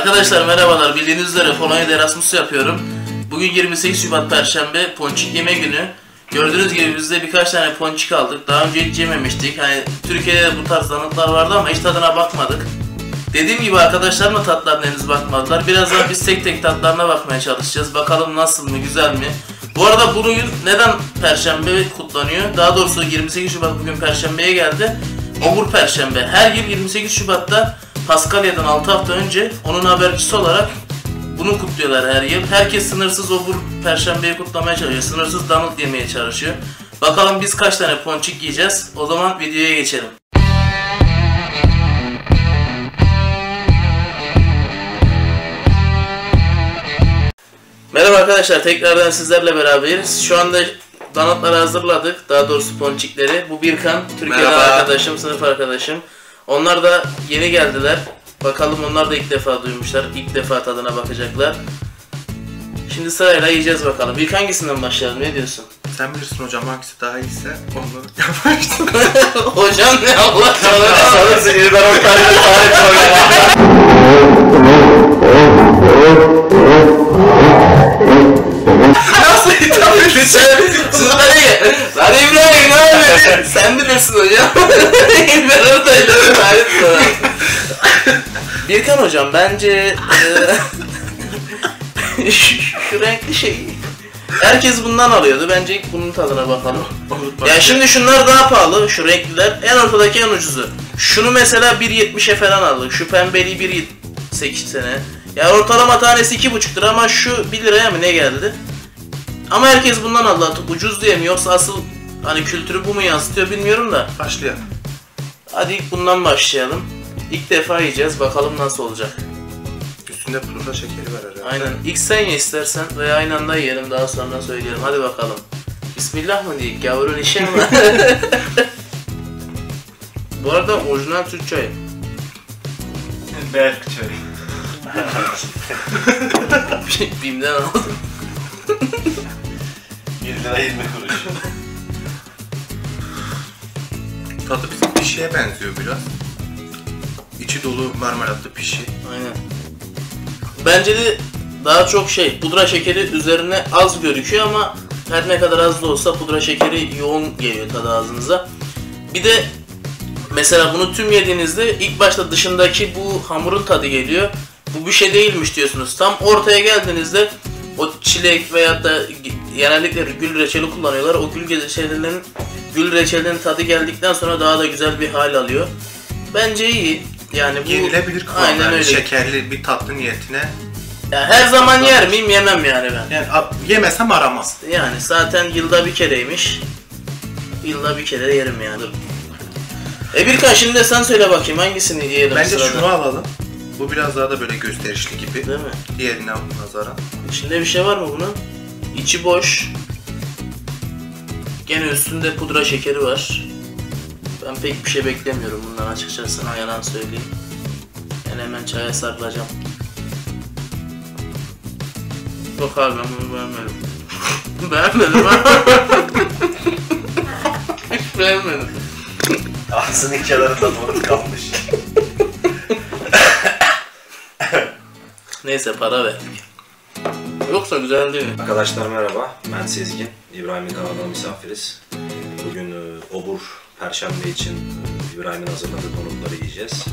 Arkadaşlar merhabalar. Bildiğiniz üzere Polonya'da Erasmus yapıyorum. Bugün 28 Şubat Perşembe ponçik yeme günü. Gördüğünüz gibi biz de birkaç tane ponçik aldık. Daha önce hiç yememiştik. Hani Türkiye'de de bu tarz danıtlar vardı ama hiç tadına bakmadık. Dediğim gibi arkadaşlarım da tatlarına henüz bakmadılar. Birazdan biz tek tek tatlarına bakmaya çalışacağız. Bakalım nasıl mı, güzel mi? Bu arada bugün neden Perşembe kutlanıyor? Daha doğrusu 28 Şubat bugün Perşembe'ye geldi. Obur Perşembe. Her yıl 28 Şubat'ta Paskalya'dan 6 hafta önce onun habercisi olarak bunu kutluyorlar her yıl. Herkes sınırsız obur Perşembe'yi kutlamaya çalışıyor. Sınırsız donut yemeye çalışıyor. Bakalım biz kaç tane ponçik yiyeceğiz? O zaman videoya geçelim. Merhaba arkadaşlar, tekrardan sizlerle beraberiz. Şu anda donutları hazırladık, daha doğrusu ponçikleri. Bu Birkan, Türkiye'de Merhaba. arkadaşım, sınıf arkadaşım. Onlar da yeni geldiler. Bakalım onlar da ilk defa duymuşlar, ilk defa tadına bakacaklar. Şimdi sırayla yiyeceğiz bakalım. İlk hangisinden başlayalım, ne diyorsun? Sen bilirsin hocam hangisi daha iyiyse onu yaparsın. Hocam ne Allah sana Sana sinirden o tane tarif Nasıl hitap edeceğim? Siz bana. Lan İbrahim ne yapıyorsun? Sen bilirsin hocam. ben oradaydım. Tarif sana. Birkan hocam bence e, şu, renkli şey Herkes bundan alıyordu. Bence ilk bunun tadına bakalım. Ya şimdi şunlar daha pahalı, şu renkliler. En ortadaki en ucuzu. Şunu mesela 1.70'e falan aldık. Şu pembeliği 1.8 sene. Ya ortalama tanesi 2.5 lira ama şu 1 liraya mı ne geldi? Ama herkes bundan aldı artık. Ucuz diye mi yoksa asıl hani kültürü bu mu yansıtıyor bilmiyorum da. Başlayalım. Hadi ilk bundan başlayalım. İlk defa yiyeceğiz. Bakalım nasıl olacak. Üstünde pudra şekeri var herhalde. Aynen. İlk sen ye istersen veya aynı anda yiyelim daha sonra söyleyelim. Hadi bakalım. Bismillah mı diyeyim? Gavurun işi mi? Bu arada orijinal Türk çayı. Berk çayı. Bim'den aldım. 1 lira 20 kuruş. Tadı bizim pişiye benziyor biraz. İçi dolu marmelatlı pişi. Aynen. Bence de daha çok şey pudra şekeri üzerine az gözüküyor ama her ne kadar az da olsa pudra şekeri yoğun geliyor tadı ağzınıza. Bir de mesela bunu tüm yediğinizde ilk başta dışındaki bu hamurun tadı geliyor. Bu bir şey değilmiş diyorsunuz. Tam ortaya geldiğinizde o çilek veyahut da genellikle gül reçeli kullanıyorlar. O gül reçelinin gül reçelinin tadı geldikten sonra daha da güzel bir hal alıyor. Bence iyi. Yani bu Yenilebilir kıvam Aynen yani şekerli bir tatlı niyetine. Ya her zaman yer miyim yemem yani ben. Yani yemesem aramaz. Yani zaten yılda bir kereymiş. Yılda bir kere yerim yani. E Birkan şimdi de sen söyle bakayım hangisini yiyelim Bence sırada? şunu alalım. Bu biraz daha da böyle gösterişli gibi. Değil mi? Diğerine nazaran. İçinde bir şey var mı bunun? İçi boş. Gene üstünde pudra şekeri var. Ben pek bir şey beklemiyorum bundan açıkçası. Ha, yalan söyleyeyim. Ben hemen çaya sarılacağım. Yok abi ben bunu beğenmedim. beğenmedim ha. Hiç beğenmedim. Ağzının kenarında donut kalmış. Neyse para verdik. Yoksa güzel değil mi? Arkadaşlar merhaba, ben Sezgin. İbrahim'in kanalına misafiriz. Obur Perşembe için e, İbrahim'in hazırladığı konukları yiyeceğiz.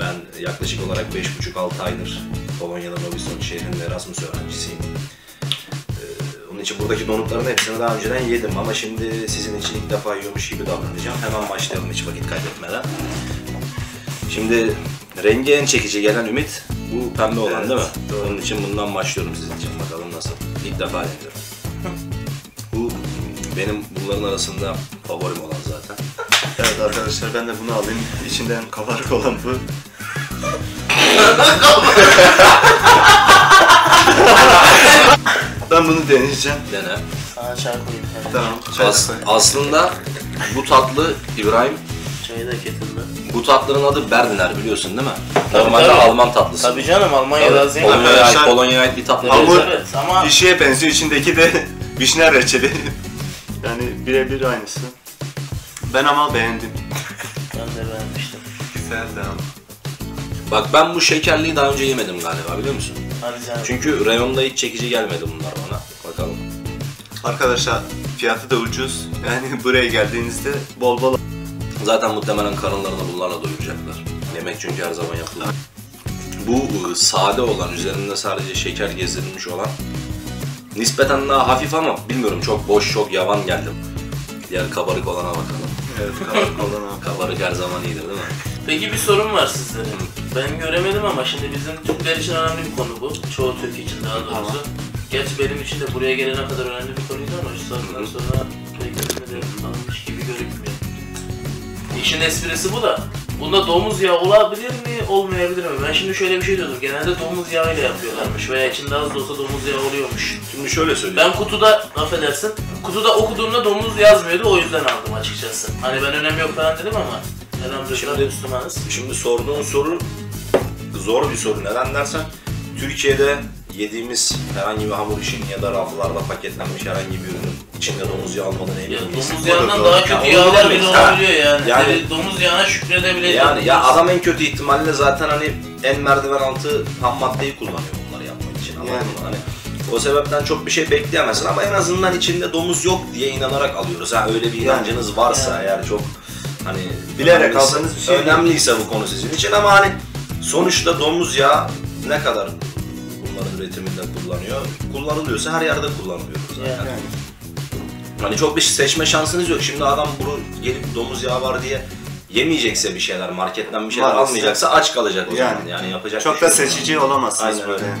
Ben yaklaşık olarak 5,5-6 aydır Polonya'da Novi şehrinde Erasmus öğrencisiyim. E, Onun için buradaki donutların hepsini daha önceden yedim ama şimdi sizin için ilk defa yiyormuş gibi davranacağım. Hemen başlayalım hiç vakit kaybetmeden. Şimdi rengi en çekici gelen Ümit bu pembe olan değil mi? Onun için bundan başlıyorum sizin için. Bakalım nasıl. İlk defa deniyorum. benim bunların arasında favorim olan zaten. Evet arkadaşlar ben de bunu alayım. İçinden kabarık olan bu. ben bunu deneyeceğim. Dene. Sana çay koyayım. Tamam. Çay As- koy. aslında bu tatlı İbrahim Çayı da getirdi. bu tatlının adı Berliner biliyorsun değil mi? Normalde tabii. Alman tatlısı. Tabii canım Almanya'da az. Polonya'ya ait, Arkadaşlar, Polonya'ya ait bir tatlı. Hamur- değil. Evet ama Pişiye benziyor. içindeki de vişne reçeli. Yani birebir aynısı. Ben ama beğendim. ben de beğenmiştim. Güzel de ama. Bak ben bu şekerliği daha önce yemedim galiba biliyor musun? Hadi canım. Çünkü reyonda hiç çekici gelmedi bunlar bana. Bakalım. Arkadaşlar fiyatı da ucuz. Yani buraya geldiğinizde bol bol Zaten muhtemelen karınlarını bunlarla doyuracaklar. Yemek çünkü her zaman yapılır. Bu ıı, sade olan, üzerinde sadece şeker gezdirilmiş olan nispeten daha hafif ama bilmiyorum çok boş, çok yavan geldim. Diğer kabarık olana bakalım. evet, kabarık olan abi. Kabarık her zaman iyidir değil mi? Peki bir sorum var sizlere. Ben göremedim ama şimdi bizim Türkler için önemli bir konu bu. Çoğu Türk için daha doğrusu. Gerçi benim için de buraya gelene kadar önemli bir konuydu ama şu saatten sonra pek önemli almış gibi görünmüyor. İşin esprisi bu da. Bunda domuz yağı olabilir mi, olmayabilir mi? Ben şimdi şöyle bir şey diyordum. Genelde domuz yağıyla yapıyorlarmış veya içinde az da olsa domuz yağı oluyormuş. Şimdi şöyle söyleyeyim. Ben kutuda, affedersin, kutuda okuduğumda domuz yazmıyordu o yüzden aldım açıkçası. Hani ben önem yok falan dedim ama elhamdülillah Şimdi- Müslümanız. Şimdi sorduğun soru zor bir soru. Neden dersen Türkiye'de yediğimiz herhangi bir hamur işinin ya da raflarda paketlenmiş herhangi bir ürünün içinde domuz yağı Ya, emin miyiz? domuz yağından daha Ya, kötü onu yağlar bile olabiliyor yani. Yani- Yani domuz yağına şükredebiliriz. Yani ya adam en kötü ihtimalle zaten hani en merdiven altı ham maddeyi kullanıyor bunları yapmak için. Yani. Hani o sebepten çok bir şey bekleyemezsin ama en azından içinde domuz yok diye inanarak alıyoruz. Ha öyle bir inancınız varsa eğer çok hani Bilerek aldığınız bir şey değil. önemliyse bu konu sizin için ama hani sonuçta domuz yağı ne kadar bunların üretiminde kullanıyor? Kullanılıyorsa her yerde kullanılıyor zaten. Yani. Yani. Hani çok bir seçme şansınız yok. Şimdi adam bunu gelip domuz yağı var diye yemeyecekse bir şeyler, marketten bir şeyler Maalesef. almayacaksa aç kalacak o Yani. zaman. Yani yapacak Çok şey da yok. seçici olamazsınız Aynen böyle. öyle.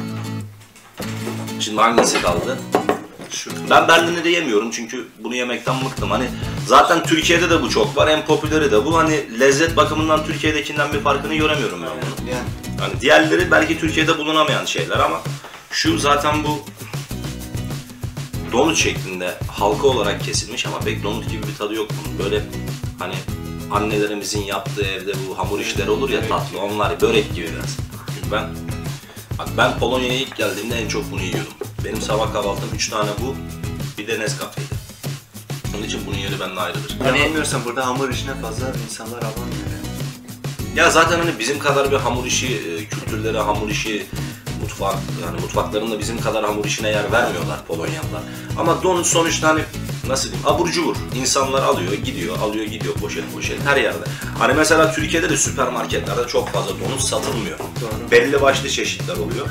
Şimdi hangisi kaldı? Şu. Ben Berlin'de de yemiyorum çünkü bunu yemekten bıktım. Hani zaten Türkiye'de de bu çok var. En popüleri de bu. Hani lezzet bakımından Türkiye'dekinden bir farkını göremiyorum ben bunu. Yani. Hani diğerleri belki Türkiye'de bulunamayan şeyler ama şu zaten bu donut şeklinde halka olarak kesilmiş ama pek donut gibi bir tadı yok bunun. Böyle hani annelerimizin yaptığı evde bu hamur işleri olur ya tatlı onlar börek gibi biraz. Çünkü ben bak ben Polonya'ya ilk geldiğimde en çok bunu yiyordum. Benim sabah kahvaltım 3 tane bu bir de Nescafe'ydi. Onun için bunun yeri bende ayrıdır. Hani- Yapamıyorsan burada hamur işine fazla insanlar alamıyor yani. Ya zaten hani bizim kadar bir hamur işi e, kültürleri, hamur işi mutfak yani mutfaklarında bizim kadar hamur işine yer vermiyorlar Polonyalılar. Ama donut sonuçta hani nasıl diyeyim abur cubur. İnsanlar alıyor, gidiyor, alıyor, gidiyor poşet poşet her yerde. Hani mesela Türkiye'de de süpermarketlerde çok fazla donut satılmıyor. Doğru. Belli başlı çeşitler oluyor.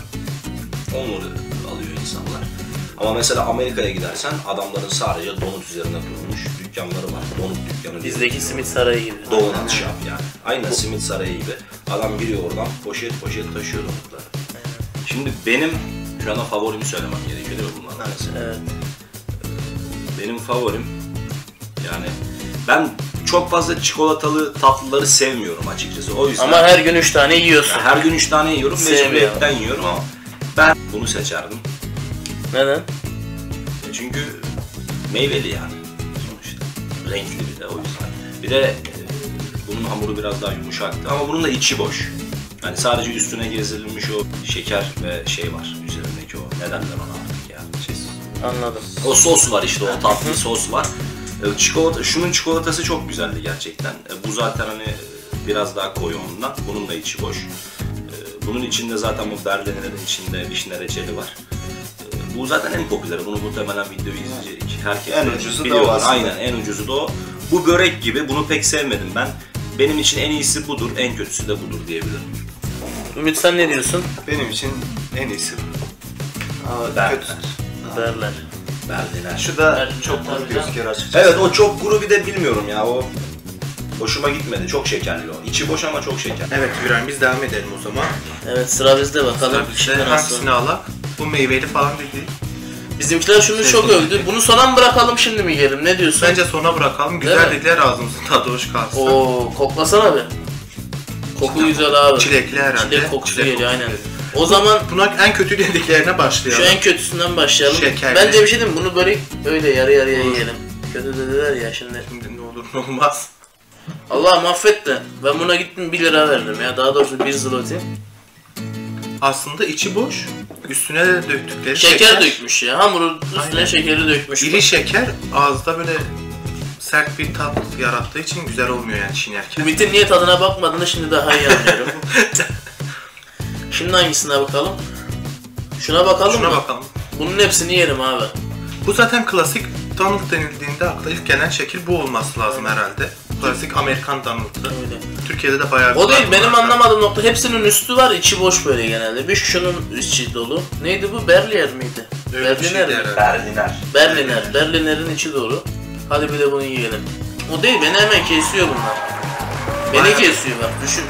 Onları alıyor insanlar. Ama mesela Amerika'ya gidersen adamların sadece donut üzerine kurulmuş dükkanları var. Donut dükkanı. Bizdeki simit sarayı gibi. Donut shop yani. Aynen simit sarayı gibi. Adam giriyor oradan poşet poşet taşıyor donutları. Şimdi benim şu anda favorimi söylemem gerekiyor değil mi bunlardan? mesela? Evet. Benim favorim yani ben çok fazla çikolatalı tatlıları sevmiyorum açıkçası. O yüzden Ama her gün üç tane yiyorsun. her gün 3 tane yiyorum, Sevmiyorum. mecburiyetten yiyorum ama ben bunu seçerdim. Neden? E Çünkü meyveli yani sonuçta. Renkli bir de o yüzden. Bir de e, bunun hamuru biraz daha yumuşaktı ama bunun da içi boş. Yani sadece üstüne gezdirilmiş o şeker ve şey var üzerindeki o ne derler ona artık ya. Şey, Anladım. o sos var işte o tatlı sos var. E, Çikolata, şunun çikolatası çok güzeldi gerçekten. E, Bu zaten hani e, biraz daha koyu ondan. Bunun da içi boş. Bunun içinde zaten bu berlinlerin içinde vişne reçeli var. Bu zaten en popüleri. Bunu muhtemelen video izleyecek herkes En ucuzu da biliyordur. o aslında. Aynen en ucuzu da o. Bu börek gibi. Bunu pek sevmedim ben. Benim için en iyisi budur, en kötüsü de budur diyebilirim. Ümit sen ne diyorsun? Benim için en iyisi bu. Ama Berliner. kötü. Derler. Berliner. Şu da Berliner çok kuru gözüküyor açıkçası. Evet o çok kuru bir de bilmiyorum ya o hoşuma gitmedi. Çok şekerli o. İçi boş ama çok şeker. Evet İbrahim biz devam edelim o zaman. Evet sıra bizde bakalım. İşte nasıl? hangisini alak? Bu meyveli falan dedi. Bizimkiler şunu çok övdü. Bunu sona mı bırakalım şimdi mi yiyelim? Ne diyorsun? Bence sona bırakalım. Güzel dediler ağzımızın tadı hoş kalsın. Oo koklasana bir. Koku güzel abi. Çilekli herhalde. Çilek kokusu Çilek geliyor aynen. O zaman Buna en kötü dediklerine başlayalım. şu en kötüsünden başlayalım. Şekerli. Bence bir şey diyeyim bunu böyle öyle yarı yarıya yiyelim. Kötü dediler ya şimdi. Şimdi ne olur ne olmaz. Allah mahvetti. Ben buna gittim 1 lira verdim ya. Daha doğrusu 1 zloty. Aslında içi boş. Üstüne de döktükleri Şeker, dökmüş ya. Hamurun üstüne Aynen. şekeri dökmüş. İri şeker ağızda böyle sert bir tat yarattığı için güzel olmuyor yani çiğnerken. Ümit'in niye tadına bakmadığını şimdi daha iyi anlıyorum. Şimdi hangisine bakalım? Şuna bakalım Şuna mı? bakalım. Bunun hepsini yerim abi. Bu zaten klasik Donald denildiğinde akla ilk gelen şekil bu olması lazım herhalde. Klasik Amerikan Donald'ı. Öyle. Türkiye'de de bayağı O değil benim bunlardan. anlamadığım nokta hepsinin üstü var içi boş böyle genelde. Bir şunun içi dolu. Neydi bu? Berlier miydi? Öyle bir Berliner şeydi mi? herhalde. Berliner. Berliner. Berliner'in içi dolu. Hadi bir de bunu yiyelim. O değil beni hemen kesiyor bunlar. Beni Bayağı- kesiyor bak düşün.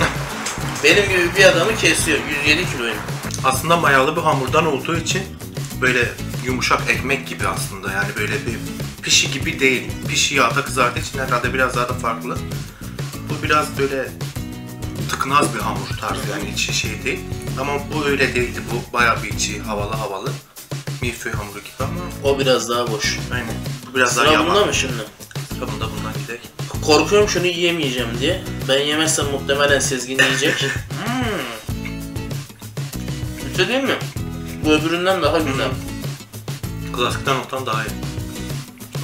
Benim gibi bir adamı kesiyor. 107 kiloyum. Aslında mayalı bir hamurdan olduğu için böyle yumuşak ekmek gibi aslında yani böyle bir pişi gibi değil. Pişi yağda kızardığı için herhalde biraz daha da farklı. Bu biraz böyle tıknaz bir hamur tarzı yani içi şey değil. Ama bu öyle değildi. Bu bayağı bir içi havalı havalı. Milföy hamuru gibi ama O biraz daha boş. aynen. Biraz daha Sıra bunda mı şimdi? Sıra bunda bundan gidelim. Korkuyorum şunu yiyemeyeceğim diye. Ben yemezsem muhtemelen Sezgin yiyecek. hmm. Bir şey diyeyim mi? Bu öbüründen daha güzel. Klasikten noktan daha iyi.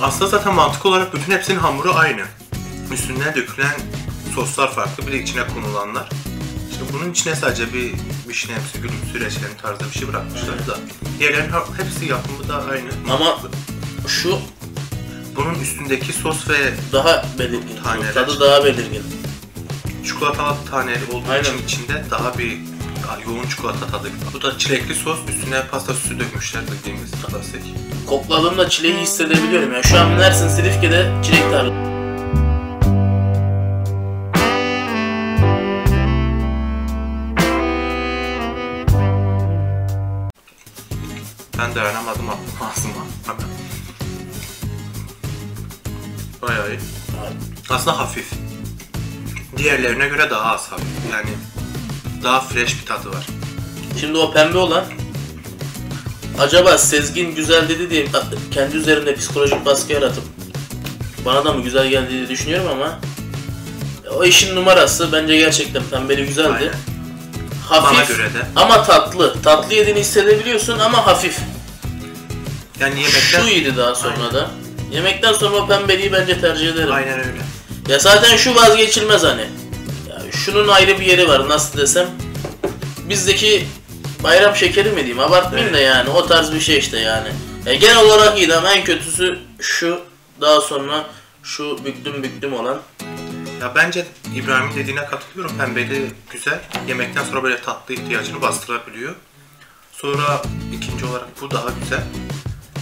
Aslında zaten mantık olarak bütün hepsinin hamuru aynı. Üstüne dökülen soslar farklı, bir de içine konulanlar. İşte bunun içine sadece bir vişnemsi, gülümsü, reçelin tarzı bir şey bırakmışlar da. Diğerlerinin ha- hepsi yapımı da aynı. Ama şu Bunun üstündeki sos ve daha belirgin. Taneler. Tadı daha belirgin. çikolatalı taneli olduğu Aynen. için içinde daha bir daha yoğun çikolata tadı. Bu da çilekli sos, üstüne pasta süsü dökmüşler bildiğimiz klasik. Kokladığımda çileği hissedebiliyorum ya. Şu an Mersin Silifke'de çilek tarlası. Ben dayanamadım ağzıma. Hemen. Bayağı iyi. Aslında hafif. Diğerlerine göre daha az hafif. Yani daha fresh bir tadı var. Şimdi o pembe olan acaba Sezgin güzel dedi diye kendi üzerinde psikolojik baskı yaratıp bana da mı güzel geldi diye düşünüyorum ama o işin numarası bence gerçekten pembeli güzeldi. Aynen. Hafif Bana göre de. ama tatlı. Tatlı yediğini hissedebiliyorsun ama hafif. Yani yemekten... Şu iyiydi daha sonra da. Yemekten sonra pembeliği bence tercih ederim. Aynen öyle. Ya zaten şu vazgeçilmez hani. Ya şunun ayrı bir yeri var nasıl desem. Bizdeki bayram şekeri mi diyeyim abartmayayım da yani o tarz bir şey işte yani. Ya genel olarak iyiydi ama en kötüsü şu daha sonra şu büktüm büktüm olan. Ya bence İbrahim'in dediğine katılıyorum. Pembeli güzel. Yemekten sonra böyle tatlı ihtiyacını bastırabiliyor. Sonra ikinci olarak bu daha güzel.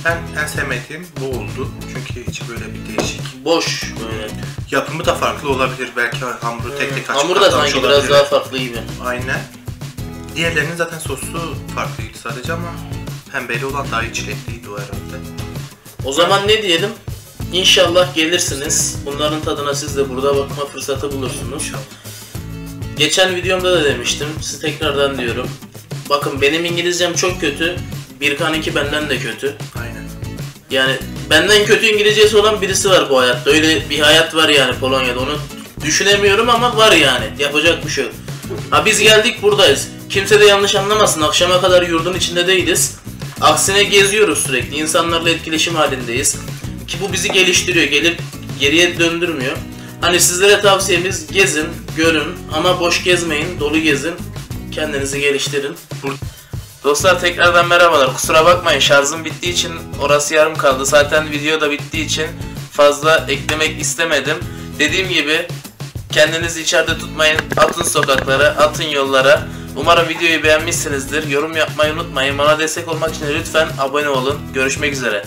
Ben en sevmediğim bu oldu. Çünkü içi böyle bir değişik. Boş böyle. Yapımı da farklı olabilir. Belki hamuru tek tek açıp Hamur da sanki biraz olabilir. daha farklı gibi. Aynen. Diğerlerinin zaten sosu farklıydı sadece ama pembeli olan daha iyi çilekliydi o herhalde. O zaman ne diyelim? İnşallah gelirsiniz. Bunların tadına siz de burada bakma fırsatı bulursunuz. İnşallah. Geçen videomda da demiştim. Size tekrardan diyorum. Bakın benim İngilizcem çok kötü. Birkan 2 benden de kötü. Aynen. Yani benden kötü İngilizcesi olan birisi var bu hayatta. Öyle bir hayat var yani Polonya'da. Onu düşünemiyorum ama var yani. Yapacak bir şey yok. Ha biz geldik buradayız. Kimse de yanlış anlamasın. Akşama kadar yurdun içinde değiliz. Aksine geziyoruz sürekli. İnsanlarla etkileşim halindeyiz. Ki bu bizi geliştiriyor. Gelip geriye döndürmüyor. Hani sizlere tavsiyemiz gezin, görün ama boş gezmeyin, dolu gezin. Kendinizi geliştirin. Dostlar tekrardan merhabalar. Kusura bakmayın şarjım bittiği için orası yarım kaldı. Zaten video da bittiği için fazla eklemek istemedim. Dediğim gibi kendinizi içeride tutmayın. Atın sokaklara, atın yollara. Umarım videoyu beğenmişsinizdir. Yorum yapmayı unutmayın. Bana destek olmak için lütfen abone olun. Görüşmek üzere.